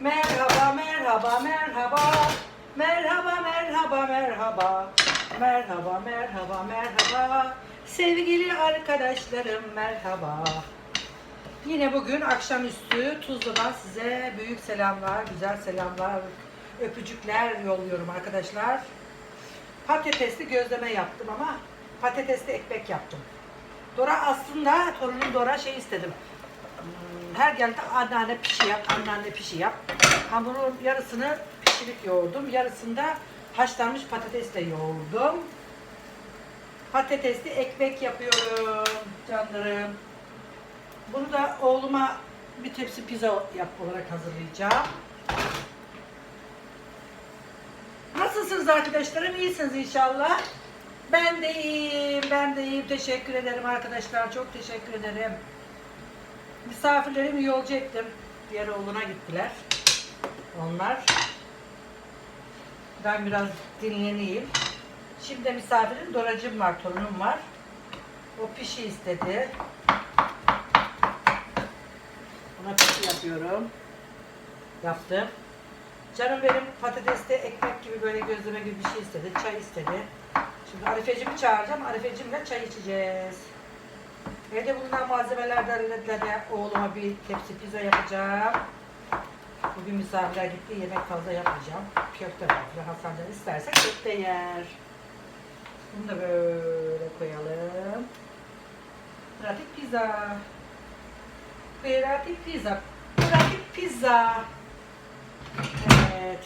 Merhaba, merhaba, merhaba. Merhaba, merhaba, merhaba. Merhaba, merhaba, merhaba. Sevgili arkadaşlarım merhaba. Yine bugün akşamüstü Tuzla'dan size büyük selamlar, güzel selamlar, öpücükler yolluyorum arkadaşlar. Patatesli gözleme yaptım ama patatesli ekmek yaptım. Dora aslında torunum Dora şey istedim. Her geldi anneanne pişi yap, anneanne pişi yap. Hamurun yarısını pişirip yoğurdum. Yarısında haşlanmış patatesle yoğurdum. Patatesli ekmek yapıyorum canlarım. Bunu da oğluma bir tepsi pizza yap olarak hazırlayacağım. Nasılsınız arkadaşlarım? İyisiniz inşallah. Ben de iyiyim, ben de iyiyim. Teşekkür ederim arkadaşlar. Çok teşekkür ederim. Misafirlerimi yolcu ettim. Diğer oğluna gittiler. Onlar. Ben biraz dinleneyim. Şimdi misafirim Doracım var, torunum var. O pişi istedi. Ona pişi yapıyorum. Yaptım. Canım benim patatesli ekmek gibi böyle gözleme gibi bir şey istedi. Çay istedi. Şimdi Arifecimi çağıracağım. Arifecimle çay içeceğiz. Evde bulunan malzemelerden de oğluma bir tepsi pizza yapacağım. Bugün misafirler gitti. Yemek fazla yapmayacağım. Köfte var. Hasan'dan isterse köfte yer. Bunu da böyle koyalım. Pratik pizza. Pratik pizza. Pratik pizza. Evet.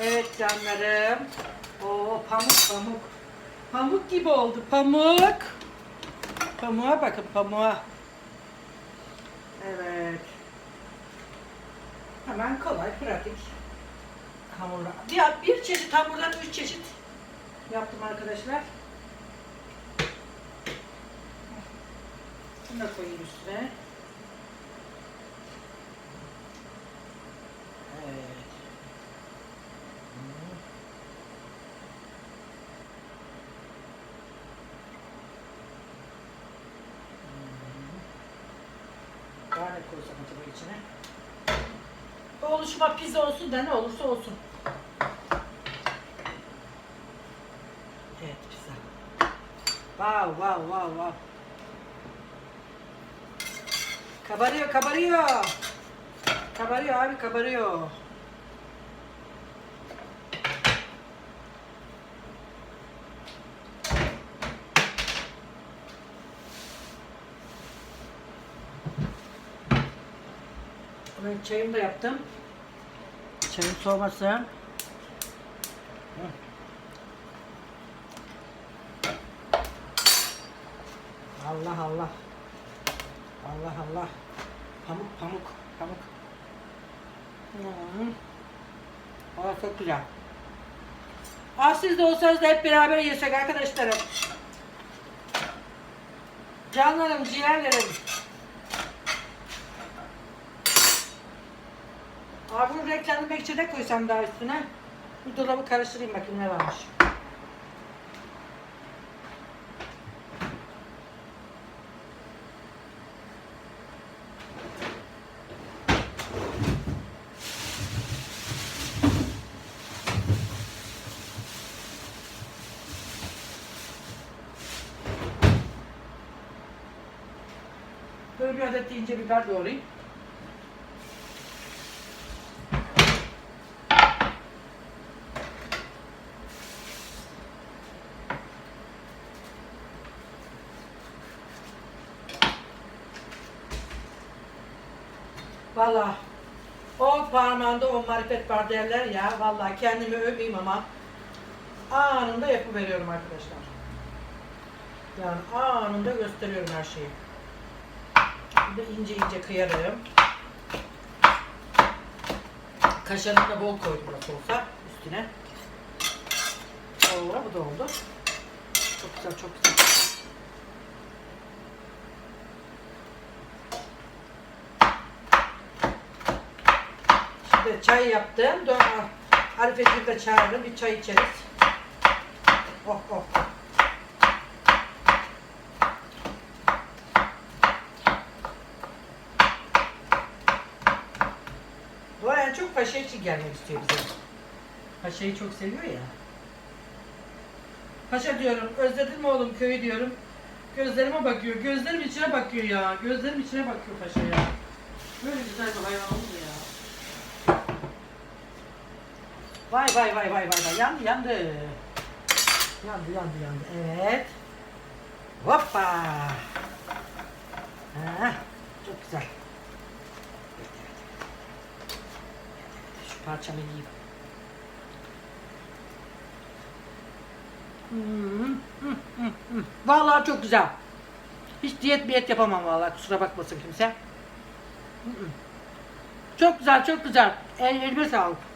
Evet canlarım. Oo pamuk pamuk. Pamuk gibi oldu pamuk. Pamuğa bakın pamuğa. Evet. Hemen kolay, pratik. Hamurla. Bir, bir çeşit hamurdan üç çeşit yaptım arkadaşlar. Bunu da koyayım üstüne. Evet. Hmm. Hmm. Daha ne koysam acaba içine? Oluşuma pizza olsun da ne olursa olsun. Evet pizza. Wow wow wow wow. Kabarıyor kabarıyor. Kabarıyor abi kabarıyor. Ben çayımı da yaptım. Çayın soğuması. Allah Allah. Allah Allah. Pamuk pamuk pamuk. Hmm. Aa, çok güzel. Ah siz de olsanız da hep beraber yesek arkadaşlarım. Canlarım, ciğerlerim. Bunu reklamlı bekçede koysam daha üstüne. Bir dolabı karıştırayım bakayım ne varmış. Böyle bir adet de ince biber doğrayayım. Valla o parmağında o marifet var derler ya. Valla kendimi övmeyeyim ama anında yapıveriyorum arkadaşlar. Yani anında gösteriyorum her şeyi. Burada ince ince kıyarım. Kaşarını da bol koydum nasıl olsa üstüne. Oo, bu da oldu. Çok güzel, çok güzel. Şimdi çay yaptım. Dön, Arifeciğim de çağırdım. Bir çay içeriz. Oh oh. Daha çok paşa için gelmek istiyor bize. Paşayı çok seviyor ya. Paşa diyorum, özledin mi oğlum köyü diyorum. Gözlerime bakıyor, gözlerim içine bakıyor ya. Gözlerim içine bakıyor paşa ya. Böyle güzel bir hayvan olur mu ya? Vay vay vay vay vay vay yandı yandı. Yandı yandı yandı. Evet. Hoppa. Ha, çok güzel. Şu parçamı yiyeyim. Hmm, hmm, hmm. Vallahi çok güzel. Hiç diyet miyet yapamam vallahi kusura bakmasın kimse. Çok güzel çok güzel. El, elime sağlık.